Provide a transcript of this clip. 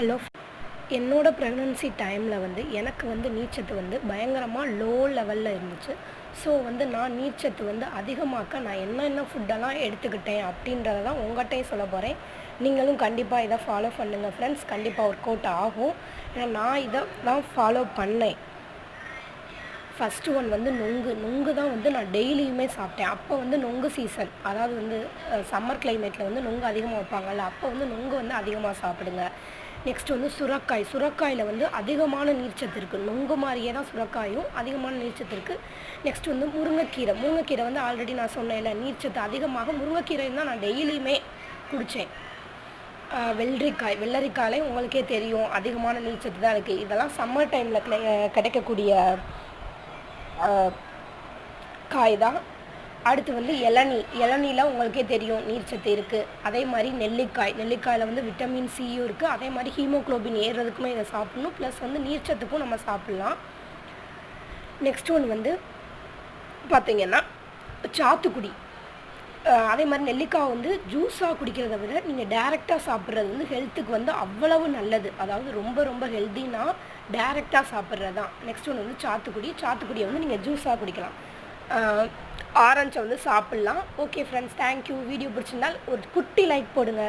Hello. என்னோட pregnancy டைமில் வந்து எனக்கு வந்து நீச்சத்து வந்து பயங்கரமாக லோ லெவலில் இருந்துச்சு. ஸோ வந்து நான் நீச்சத்து வந்து அதிகமாக்க நான் என்னென்ன ஃபுட்டெல்லாம் எடுத்துக்கிட்டேன் அப்படின்றத தான் உங்கள்கிட்டையும் சொல்ல போகிறேன் நீங்களும் கண்டிப்பாக இதை ஃபாலோ பண்ணுங்கள் ஃப்ரெண்ட்ஸ் கண்டிப்பாக ஒர்க் அவுட் ஆகும். ஏன்னா நான் இதை தான் ஃபாலோ பண்ணேன். ஃபஸ்ட்டு ஒன் வந்து நொங்கு. நொங்கு தான் வந்து நான் டெய்லியுமே சாப்பிட்டேன். அப்போ வந்து நொங்கு சீசன் அதாவது வந்து சம்மர் கிளைமேட்டில் வந்து நொங்கு அதிகமாக வைப்பாங்கல்ல அப்போ வந்து நொங்கு வந்து அதிகமாக சாப்பிடுங்க. நெக்ஸ்ட் வந்து சுரக்காய். சுரக்காயில் வந்து அதிகமான நீர்ச்சத்து இருக்குது நொங்கு மாதிரியே தான் சுரக்காயும் அதிகமான நீர்ச்சத்து இருக்குது நெக்ஸ்ட் வந்து முருங்கைக்கீரை. முருங்கைக்கீரை வந்து ஆல்ரெடி நான் சொன்னேன்ல நீர்ச்சத்து அதிகமாக முருங்கைக்கீரை தான் நான் டெய்லியுமே குடித்தேன் வெள்ளரிக்காய். வெள்ளரிக்காயிலே உங்களுக்கே தெரியும் அதிகமான நீர்ச்சத்து தான் இருக்குது இதெல்லாம் சம்மர் டைமில் கிடைக்கக்கூடிய காய் தான். அடுத்து வந்து இளநீ இளநீல உங்களுக்கே தெரியும் நீர்ச்சத்து இருக்குது அதே மாதிரி நெல்லிக்காய் நெல்லிக்காயில் வந்து விட்டமின் சியும் இருக்குது அதே மாதிரி ஹீமோக்ளோபின் ஏறுறதுக்குமே இதை சாப்பிடணும். ப்ளஸ் வந்து நீர்ச்சத்துக்கும் நம்ம சாப்பிட்லாம். நெக்ஸ்ட் ஒன் வந்து பார்த்தீங்கன்னா சாத்துக்குடி. அதே மாதிரி நெல்லிக்காய் வந்து ஜூஸாக குடிக்கிறத விட நீங்கள் டேரெக்டாக சாப்பிட்றது வந்து ஹெல்த்துக்கு வந்து அவ்வளவு நல்லது. அதாவது ரொம்ப ரொம்ப ஹெல்த்தினா டேரெக்டாக சாப்பிட்றது தான் நெக்ஸ்ட் ஒன்று வந்து சாத்துக்குடி. சாத்துக்குடியை வந்து நீங்கள் ஜூஸாக குடிக்கலாம். ஆரஞ்சை வந்து சாப்பிட்லாம். ஓகே ஃப்ரெண்ட்ஸ் தேங்க்யூ வீடியோ பிடிச்சிருந்தால் ஒரு குட்டி லைக் போடுங்க.